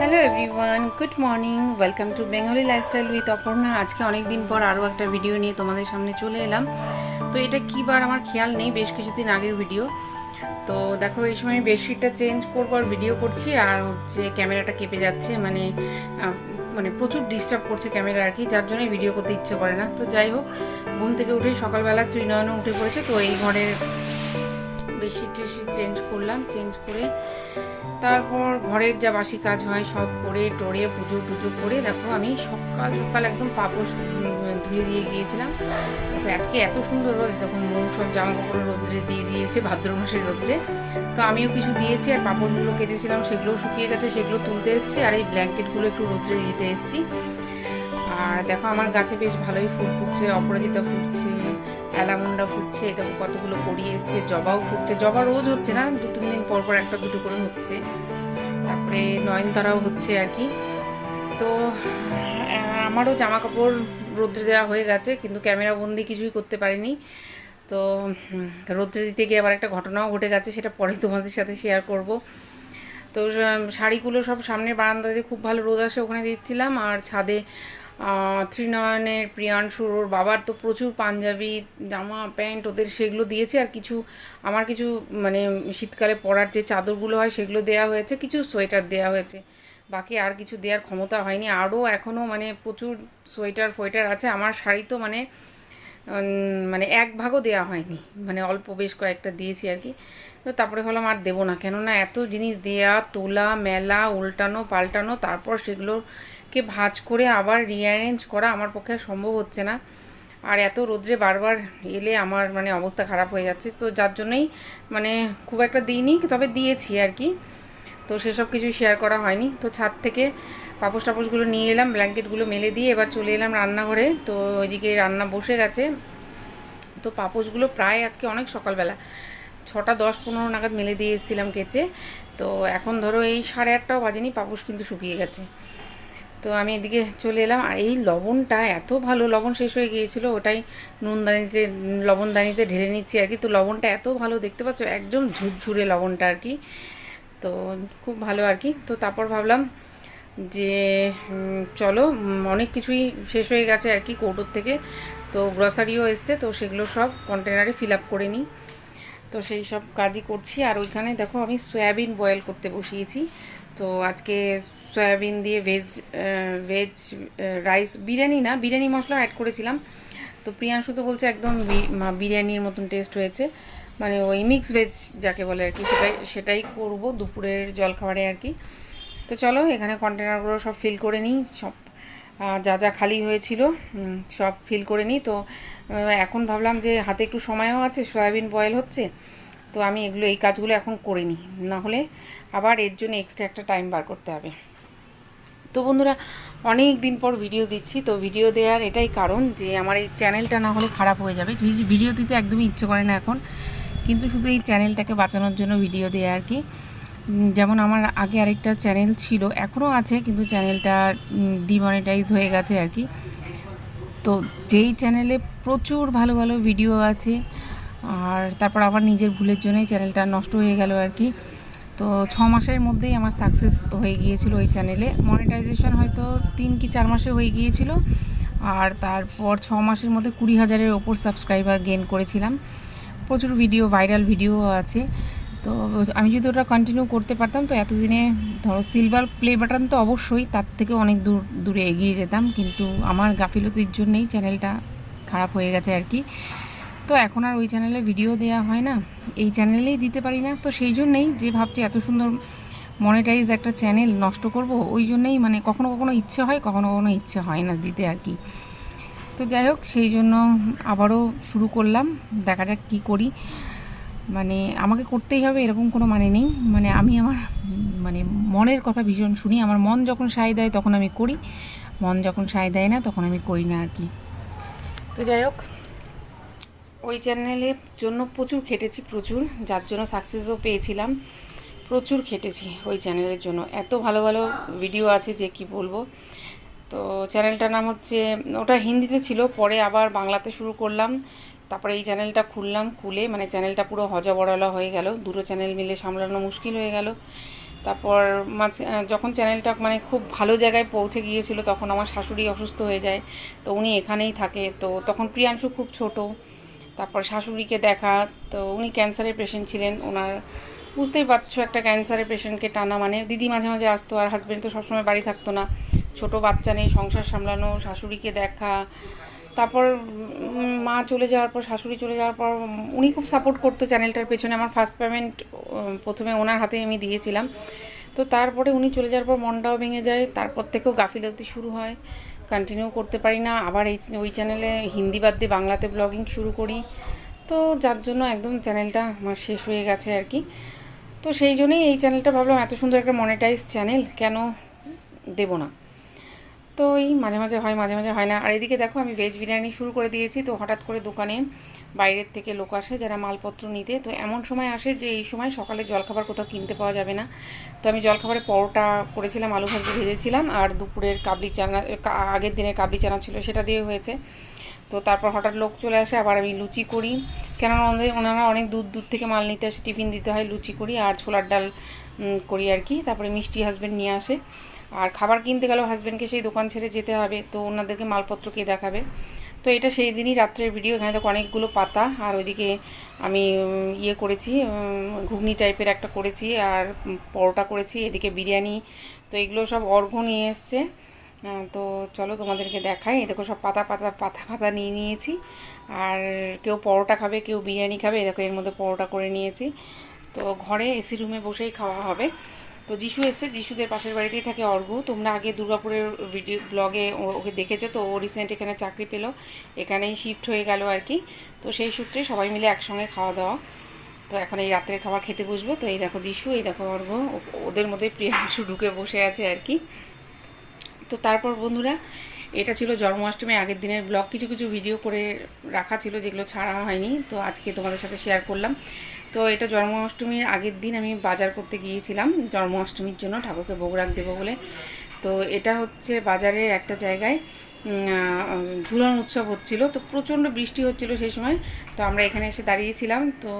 Hello everyone good morning welcome to Bengali lifestyle with Aparna আজকে অনেক দিন পর আরও একটা ভিডিও নিয়ে তোমাদের সামনে চলে এলাম। তো এটা কী বার আমার খেয়াল নেই, বেশ কিছুদিন আগের ভিডিও তো দেখো, এই সময় বেডশিটটা চেঞ্জ করব আর ভিডিও করছি। আর হচ্ছে ক্যামেরাটা কেঁপে যাচ্ছে মানে মানে প্রচুর ডিস্টার্ব করছে ক্যামেরা আর কি, যার জন্য ভিডিও করতে ইচ্ছে করে না। তো যাই হোক, ঘুম থেকে উঠে সকালবেলা ত্রিনয়নও উঠে পড়েছে। তো এই ঘরের বেডশিট টেডশিট চেঞ্জ করলাম। চেঞ্জ করে তারপর ঘরের যা বাসি কাজ হয়, সব করে, টরে পুজো টুজো করে, দেখো আমি সকাল সকাল একদম পাপোশ ধুয়ে দিয়ে গিয়েছিলাম। দেখো আজকে এত সুন্দর রোদ তখন মৌ সব জামা কাপড় রোদ্রে দিয়ে দিয়েছে, ভাদ্র মাসের রোদ্রে। তো আমিও কিছু দিয়েছি, আর পাপোশগুলো কেচেছিলাম সেগুলো শুকিয়ে গেছে, সেগুলো তুলতে এসেছি, আর এই ব্ল্যাঙ্কেটগুলো একটু রোদ্রে দিতে এসেছি। আর দেখো আমার গাছে বেশ ভালোই ফুল ফুটছে, অপরাজিতা ফুটছে অ্যালামুন্ডা ফুটছে দেখো কতগুলো করিয়ে এসছে, জবাও ফুটছে, জবা রোজ হচ্ছে না, দু তিন দিন পর পর একটা দুটো করে হচ্ছে। তারপরে নয়নতারাও হচ্ছে আর কি। তো আমারও জামা কাপড় রোদ্রে দেওয়া হয়ে গেছে, কিন্তু ক্যামেরা বন্দি কিছুই করতে পারিনি। তো রোদ্রে দিতে গিয়ে আবার একটা ঘটনাও ঘটে গেছে, সেটা পরে তোমাদের সাথে শেয়ার করব। তো শাড়িগুলো সব সামনের বারান্দাতে খুব ভালো রোদ আসে, ওখানে দিচ্ছিলাম আর ছাদে ত্রিনয়নের প্রিয়াংশুর বাবার তো প্রচুর পাঞ্জাবি, জামা, প্যান্ট ওদের সেগুলো দিয়েছে আর কিছু, আমার কিছু মানে শীতকালে পরার যে চাদরগুলো হয় সেগুলো দেওয়া হয়েছে, কিছু সোয়েটার দেওয়া হয়েছে। বাকি আর কিছু দেওয়ার ক্ষমতা হয়নি। আরও এখনও মানে প্রচুর সোয়েটার ফোয়েটার আছে। আমার শাড়ি তো মানে মানে এক ভাগও দেওয়া হয়নি। মানে অল্প বেশ কয়েকটা দিয়েছি আর কি। তো তারপরে ভাবলাম আর দেবো না। কেননা এত জিনিস দেয়া, তোলা, মেলা, উল্টানো, পাল্টানো, তারপর সেগুলোকে ভাঁজ করে আবার রিঅ্যারেঞ্জ করা আমার পক্ষে সম্ভব হচ্ছে না। আর এত রোদ্রে বারবার এলে আমার মানে অবস্থা খারাপ হয়ে যাচ্ছে। তো যার জন্যই মানে খুব একটা দিইনি, তবে দিয়েছি আর কি। তো সেসব কিছু শেয়ার করা হয়নি। তো ছাদ থেকে পাপোশ টাপোশগুলো নিয়ে এলাম, ব্ল্যাঙ্কেটগুলো মেলে দিয়ে এবার চলে এলাম রান্নাঘরে। তো ওইদিকে রান্না বসে গেছে। তো পাপোশগুলো প্রায় আজকে অনেক সকালবেলা। ছটা দশ পনেরো নাগাদ মেলে দিয়ে এসেছিলাম কেচে। তো এখন ধরো এই সাড়ে আটটাও বাজেনি, পাপোশ কিন্তু শুকিয়ে গেছে। তো আমি এদিকে চলে এলাম। আর এই লবণটা এত ভালো লবণ শেষ হয়ে গিয়েছিল, ওটাই নুনদানিতে, লবণদানিতে ঢেলে নিচ্ছি আর কি। তো লবণটা এত ভালো, দেখতে পাচ্ছ? একদম ঝুরঝুরে লবণটা আর কি। তো খুব ভালো আর কি। তো তারপর ভাবলাম যে চলো অনেক কিছুই শেষ হয়ে গেছে আর কি কৌটোর থেকে। তো গ্রসারিও এসছে, তো সেগুলো সব কন্টেনারে ফিল আপ করে নিই। তো সেই সব কাজই করছি। আর ওইখানে দেখো, আমি সয়াবিন বয়েল করতে বসিয়েছি। তো আজকে সয়াবিন দিয়ে ভেজ ভেজ রাইস বিরিয়ানি না, বিরিয়ানি মশলা অ্যাড করেছিলাম। তো প্রিয়াংশু তো বলছে একদম বিরিয়ানির মতন টেস্ট হয়েছে। মানে ওই মিক্স ভেজ যাকে বলে আর কি, সেটাই সেটাই করব দুপুরের জলখাবারে আর কি। তো চলো, এখানে কন্টেনারগুলো সব ফিল করে নিই, সব যা যা খালি হয়েছিল সব ফিল করে নিই। তো এখন ভাবলাম যে হাতে একটু সময়ও আছে, সয়াবিন বয়েল হচ্ছে। তো আমি এগুলো, এই কাজগুলো এখন করে নিই। নাহলে আবার এর জন্য এক্সট্রা একটা টাইম বার করতে হবে। তো বন্ধুরা, অনেক দিন পর ভিডিও দিচ্ছি। তো ভিডিও দেওয়ার এটাই কারণ যে, আমার এই চ্যানেলটা না হলে খারাপ হয়ে যাবে। ভিডি- ভিডিও দিতে একদমই ইচ্ছে করে না এখন। কিন্তু শুধু এই চ্যানেলটাকে বাঁচানোর জন্য ভিডিও দেয়া আর কি। যেমন আমার আগে আরেকটা চ্যানেল ছিল এখনও আছে, কিন্তু চ্যানেলটা ডিমনিটাইজ হয়ে গেছে আর কি। তো যেই চ্যানেলে প্রচুর ভালো ভালো ভিডিও আছে, আর তারপর আবার নিজের ভুলের জন্যই চ্যানেলটা নষ্ট হয়ে গেল আর কি। তো ছ মাসের মধ্যেই আমার সাকসেস হয়ে গিয়েছিল ওই চ্যানেলে মনিটাইজেশন হয়তো তিন কি চার মাসে হয়ে গিয়েছিল। আর তারপর ছ মাসের মধ্যে কুড়ি হাজারের ওপর সাবস্ক্রাইবার গেন করেছিলাম। প্রচুর ভিডিও ভাইরাল ভিডিও আছে। তো আমি যদি ওটা কন্টিনিউ করতে পারতাম, তো এতদিনে ধরো সিলভার প্লে বাটন তো অবশ্যই, তার থেকে অনেক দূর, দূরে এগিয়ে যেতাম। কিন্তু আমার গাফিলতির জন্যই চ্যানেলটা খারাপ হয়ে গেছে আর কি। তো এখন আর ওই চ্যানেলে ভিডিও দেওয়া হয় না। এই চ্যানেলেই দিতে পারি না, তো সেই জন্যেই যে ভাবছি এত সুন্দর মনিটাইজ একটা চ্যানেল নষ্ট করব, ওই জন্যেই মানে কখনো কখনো ইচ্ছে হয়, কখনো কখনো ইচ্ছে হয় না দিতে আর কি। তো যাই হোক, সেই জন্য আবারও শুরু করলাম, দেখা যাক কী করি। মানে আমাকে করতেই হবে, এরকম কোনো মানে নেই। মানে আমি আমার মানে মনের কথা ভীষণ শুনি, আমার মন যখন সায় দেয় তখন আমি করি, মন যখন সায় দেয় না তখন আমি করি না আর কি। তো যাই হোক ওই চ্যানেলের জন্য প্রচুর খেটেছি, প্রচুর। যার জন্য সাকসেসও পেয়েছিলাম। প্রচুর খেটেছি ওই চ্যানেলের জন্য। এত ভালো ভালো ভিডিও আছে যে কি বলব। তো চ্যানেলটার নাম হচ্ছে, ওটা হিন্দিতে ছিল, পরে আবার বাংলাতে শুরু করলাম। তারপরে এই চ্যানেলটা খুললাম, খুলে মানে চ্যানেলটা পুরো হজবড়লা হয়ে গেল। দুটো চ্যানেল মিলে সামলানো মুশকিল হয়ে গেল। তারপর মাঝে যখন চ্যানেলটা মানে খুব ভালো জায়গায় পৌঁছে গিয়েছিল, তখন আমার শাশুড়ি অসুস্থ হয়ে যায়। তো উনি এখানেই থাকে। তো তখন প্রিয়াংশু খুব ছোট। তারপর শাশুড়িকে দেখা, তো উনি ক্যান্সারের পেশেন্ট ছিলেন, ওনার বুঝতেই পারছ একটা ক্যান্সারের পেশেন্টকে টানা মানে দিদি মাঝে মাঝে আসতো, আর হাজব্যান্ড তো সবসময় বাড়ি থাকতো না। ছোট বাচ্চা নেই, সংসার সামলানো, শাশুড়িকে দেখা, তারপর মা চলে যাওয়ার পর, শাশুড়ি চলে যাওয়ার পর উনি খুব সাপোর্ট করতো চ্যানেলটার পেছনে। আমার ফার্স্ট পেমেন্ট প্রথমে ওনার হাতে আমি দিয়েছিলাম। তো তারপরে উনি চলে যাওয়ার পর মনটাও ভেঙে যায়, তারপর থেকেও গাফিলতি শুরু হয়। কন্টিনিউ করতে পারি না। আবার এই ওই চ্যানেলে হিন্দি বাদ দিয়ে বাংলাতে ব্লগিং শুরু করি। তো যার জন্য একদম চ্যানেলটা আমার শেষ হয়ে গেছে আর কি। তো সেই জন্যই এই চ্যানেলটা ভাবলাম এত সুন্দর একটা মনিটাইজ চ্যানেল কেন দেবো না? তো এই মাঝে মাঝে হয়, মাঝে মাঝে হয় না। আর এদিকে দেখো, আমি ভেজ বিরিয়ানি শুরু করে দিয়েছি। তো হঠাৎ করে দোকানে বাইরের থেকে লোক আসে যারা মালপত্র নিতে। তো এমন সময় আসে যে এই সময় সকালে জলখাবার কোথাও কিনতে পাওয়া যাবে না। তো আমি জলখাবারে পরোটা করেছিলাম, আলু ভাজি ভেজেছিলাম। আর দুপুরের কাবলি চানা আগের দিনের কাবলি চানা ছিল সেটা দিয়ে হয়েছে। তো তারপর হঠাৎ লোক চলে আসে, আবার আমি লুচি করি। কেননা ওনারা অনেক দূর দূর থেকে মাল নিতে আসে, টিফিন দিতে হয়, লুচি করি। আর ছোলার ডাল করি আর কি। তারপরে মিষ্টি হাজব্যান্ড নিয়ে আসে। আর খাবার কিনতে গেলেও হাজব্যান্ডকে সেই দোকান ছেড়ে যেতে হবে, তো ওনাদেরকে মালপত্র কে দেখাবে? তো এটা সেই দিনই রাত্রের ভিডিও এখানে দেখো অনেকগুলো পাতা, আর ওইদিকে আমি ইয়ে করেছি ঘুগনি টাইপের একটা করেছি, আর পরোটা করেছি, এদিকে বিরিয়ানি, তো এগুলো সব অর্ঘ নিয়ে এসছে। তো চলো তোমাদেরকে দেখাই দেখো সব পাতা পাতা পাতা পাতা নিয়ে নিয়েছি, আর কেউ পরোটা খাবে, কেউ বিরিয়ানি খাবে দেখো এর মধ্যে পরোটা করে নিয়েছি। তো ঘরে এসি রুমে বসেই খাওয়া হবে। তো যিশু এসছে, যিশুদের পাশের বাড়িতেই থাকে অর্ঘ তোমরা আগে দুর্গাপুরের ভিডিও ব্লগে ওকে দেখেছ, তো ও রিসেন্ট এখানে চাকরি পেল। এখানেই শিফট হয়ে গেল আর কি। তো সেই সূত্রে সবাই মিলে একসঙ্গে খাওয়া দাওয়া। তো এখন এই রাত্রের খাবার খেতে বসবো। তো এই দেখো যিশু, এই দেখো অর্ঘ ওদের মধ্যে প্রিয়াংশু ঢুকে বসে আছে আর কি। তো তারপর বন্ধুরা, এটা ছিল জন্মাষ্টমী আগের দিনের ব্লগ কিছু কিছু ভিডিও করে রাখা ছিল, যেগুলো ছাড়া হয়নি। তো আজকে তোমাদের সাথে শেয়ার করলাম। তো এটা জন্মাষ্টমীর আগের দিন আমি বাজার করতে গিয়েছিলাম, জন্মাষ্টমীর জন্য ঠাকুরকে ভোগ রাখ দেবো বলে। তো এটা হচ্ছে বাজারের একটা জায়গায় ঝুলন উৎসব হচ্ছিল, তো প্রচণ্ড বৃষ্টি হচ্ছিল সেই সময়। তো আমরা এখানে এসে দাঁড়িয়েছিলাম, তো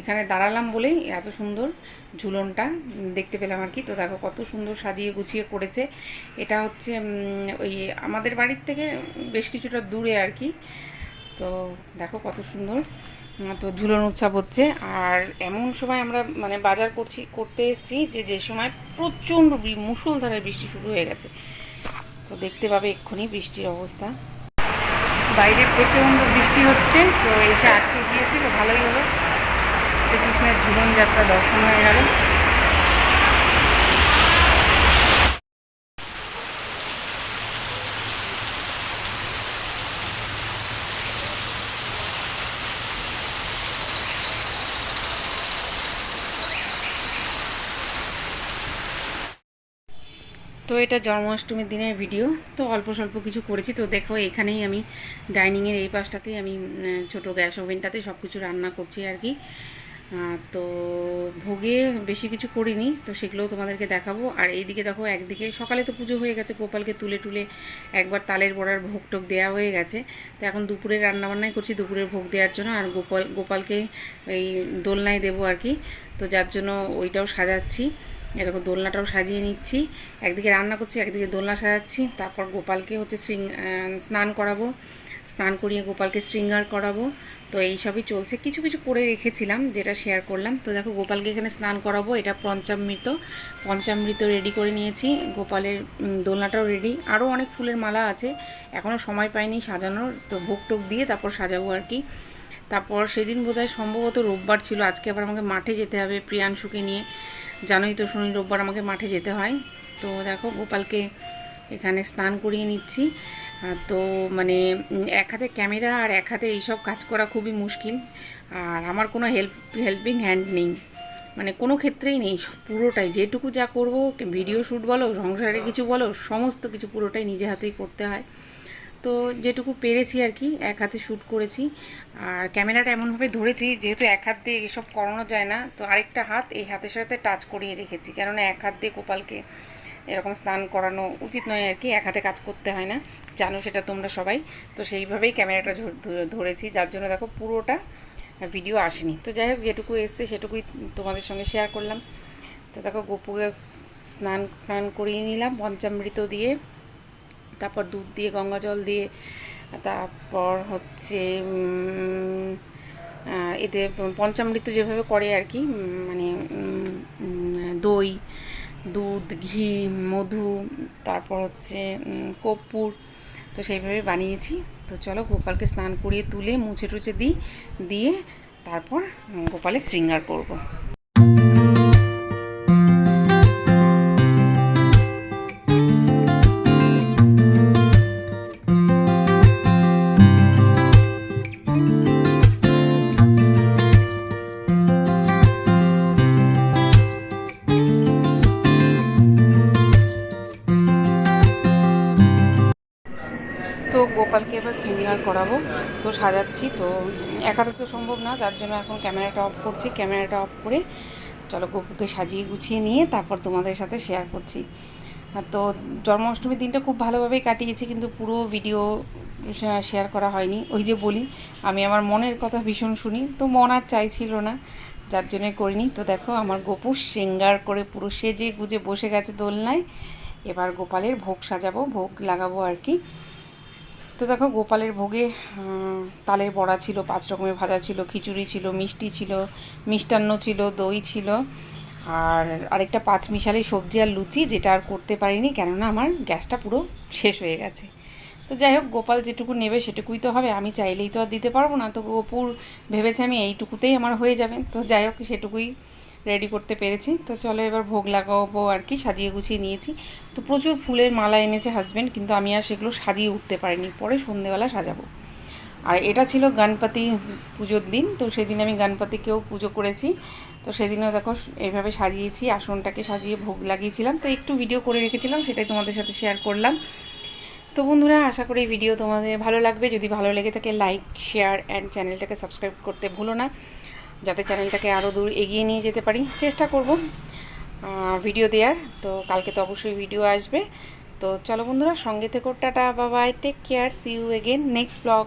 এখানে দাঁড়ালাম বলেই এত সুন্দর ঝুলনটা দেখতে পেলাম আর কি। তো দেখো কত সুন্দর সাজিয়ে গুছিয়ে করেছে। এটা হচ্ছে ওই আমাদের বাড়ির থেকে বেশ কিছুটা দূরে আর কি। তো দেখো কত সুন্দর। তো ঝুলন উৎসব হচ্ছে। আর এমন সময় আমরা মানে বাজার করছি, করতে এসেছি যে যে সময় প্রচণ্ড মুসলধারে বৃষ্টি শুরু হয়ে গেছে। তো দেখতে পাবে এক্ষুনি বৃষ্টির অবস্থা। বাইরে প্রচণ্ড বৃষ্টি হচ্ছে, তো এসে আটকে গিয়েছিল, ভালোই হলো। শ্রীকৃষ্ণের ঝুলন যাত্রা দর্শন হয়ে গেল। এটা জন্মাষ্টমীর দিনের ভিডিও তো অল্প স্বল্প কিছু করেছি। তো দেখো, এখানেই আমি ডাইনিংয়ের এই পাশটাতেই আমি ছোটো গ্যাস ওভেনটাতে সব কিছু রান্না করছি আর কি। তো ভোগে বেশি কিছু করিনি, তো সেগুলোও তোমাদেরকে দেখাবো। আর এইদিকে দেখো, একদিকে সকালে তো পুজো হয়ে গেছে, গোপালকে তুলে টুলে একবার তালের বড়ার ভোগ টোক দেওয়া হয়ে গেছে। তো এখন দুপুরে রান্নাবান্নাই করছি, দুপুরের ভোগ দেওয়ার জন্য। আর গোপাল, গোপালকে এই দোলনায় দেবো আর কি। তো যার জন্য ওইটাও সাজাচ্ছি। এরকম দোলনাটাও সাজিয়ে নিচ্ছি। একদিকে রান্না করছি একদিকে দোলনা সাজাচ্ছি। তারপর গোপালকে হচ্ছে আহ, স্নান করাবো। স্নান করিয়ে গোপালকে শৃঙ্গার করাবো। তো এই সবই চলছে। কিছু কিছু করে রেখেছিলাম যেটা শেয়ার করলাম। তো দেখো গোপালকে এখানে স্নান করাবো। এটা পঞ্চামৃত। পঞ্চামৃত রেডি করে নিয়েছি। গোপালের দোলনাটাও রেডি আরও অনেক ফুলের মালা আছে। এখনও সময় পাইনি সাজানোর। তো ভোগ টোক দিয়ে তারপর সাজাবো আর কি। তারপর সেদিন বোধহয় সম্ভবত রোববার ছিল। আজকে আবার আমাকে মাঠে যেতে হবে প্রিয়াংশুকে নিয়ে। জানোই তো শনি, রোববার আমাকে মাঠে যেতে হয়। তো দেখো, গোপালকে এখানে স্নান করিয়ে নিচ্ছি। তো মানে এক হাতে ক্যামেরা আর এক হাতে এইসব কাজ করা খুবই মুশকিল। আর আমার কোনো হেল্প, হেল্পিং হ্যান্ড নেই। মানে কোনো ক্ষেত্রেই নেই পুরোটাই। যেটুকু যা করব ভিডিও শ্যুট বলো সংসারে কিছু বলো, সমস্ত কিছু পুরোটাই নিজে হাতেই করতে হয়। তো যেটুকু পেরেছি আর কি, এক হাতে শ্যুট করেছি। আর ক্যামেরাটা এমনভাবে ধরেছি, যেহেতু এক হাত দিয়ে এসব করানো যায় না, তো আরেকটা হাত এই হাতের সাথে টাচ করিয়ে রেখেছি। কেননা এক হাত দিয়ে গোপালকে এরকম স্নান করানো উচিত নয় আর কি, এক হাতে কাজ করতে হয় না। জানো সেটা তোমরা সবাই। তো সেইভাবেই ক্যামেরাটা ধরেছি। যার জন্য দেখো পুরোটা ভিডিও আসেনি। তো যাই হোক, যেটুকু এসছে সেটুকুই তোমাদের সঙ্গে শেয়ার করলাম। তো দেখো গোপুকে স্নান টান করিয়ে নিলাম, পঞ্চামৃত দিয়ে। তারপর দুধ দিয়ে, গঙ্গা জল দিয়ে, তারপর হচ্ছে এতে পঞ্চামৃত যেভাবে করে আর কি মানে দই, দুধ, ঘি, মধু, তারপর হচ্ছে কর্পূর, তো সেইভাবে বানিয়েছি। তো চলো গোপালকে স্নান করিয়ে তুলে মুছে টুছে দিই, দিয়ে তারপর গোপালের শৃঙ্গার করব। গোপালকে এবার শৃঙ্গার করাবো। তো সাজাচ্ছি, তো এক তো সম্ভব না, যার জন্য এখন ক্যামেরাটা অফ করছি, ক্যামেরাটা অফ করে চলো গোপুকে সাজিয়ে গুছিয়ে নিয়ে তারপর তোমাদের সাথে শেয়ার করছি। তো জন্মাষ্টমীর দিনটা খুব ভালোভাবেই কাটিয়েছি, কিন্তু পুরো ভিডিও শেয়ার করা হয়নি। ওই যে বলি, আমি আমার মনের কথা ভীষণ শুনি, তো মন আর চাইছিল না, যার জন্যে করিনি। তো দেখো, আমার গোপু শৃঙ্গার করে পুরো সেজে গুজে বসে গেছে দোলনায়। এবার গোপালের ভোগ সাজাবো, ভোগ লাগাবো আর কি। তো দেখো গোপালের ভোগে তালের বড়া ছিল, পাঁচ রকমের ভাজা ছিল, খিচুড়ি ছিল, মিষ্টি ছিল, মিষ্টান্ন ছিল, দই ছিল, আর আরেকটা পাঁচ মিশালি সবজি আর লুচি যেটা আর করতে পারিনি, কেননা আমার গ্যাসটা পুরো শেষ হয়ে গেছে। তো যাই হোক, গোপাল যেটুকু নেবে সেটুকুই তো হবে, আমি চাইলেই তো আর দিতে পারব না, তো গোপুর ভেবেছে আমি এইটুকুতেই আমার হয়ে যাবে, তো যাই হোক সেটুকুই রেডি করতে পেরেছি। তো চলো এবার ভোগ লাগাবো আর কি, সাজিয়ে গুছিয়ে নিয়েছি। তো প্রচুর ফুলের মালা এনেছে হাজব্যান্ড কিন্তু আমি আর সেগুলো সাজিয়ে উঠতে পারিনি। পরে সন্ধেবেলা সাজাবো। আর এটা ছিল গণপতি পুজোর দিন, তো সেদিন আমি গণপতিকেও পুজো করেছি। তো সেদিনও দেখো এইভাবে সাজিয়েছি, আসনটাকে সাজিয়ে ভোগ লাগিয়েছিলাম। তো একটু ভিডিও করে রেখেছিলাম, সেটাই তোমাদের সাথে শেয়ার করলাম। তো বন্ধুরা, আশা করি ভিডিও তোমাদের ভালো লাগবে। যদি ভালো লেগে থাকে লাইক শেয়ার অ্যান্ড চ্যানেলটাকে সাবস্ক্রাইব করতে ভুলো না। যাতে চ্যানেলটাকে আরও দূর এগিয়ে নিয়ে যেতে পারি, চেষ্টা করব ভিডিও দেওয়ার তো কালকে তো অবশ্যই ভিডিও আসবে। তো চলো বন্ধুরা, সঙ্গে থেকে, tata Babai take care see you again next blog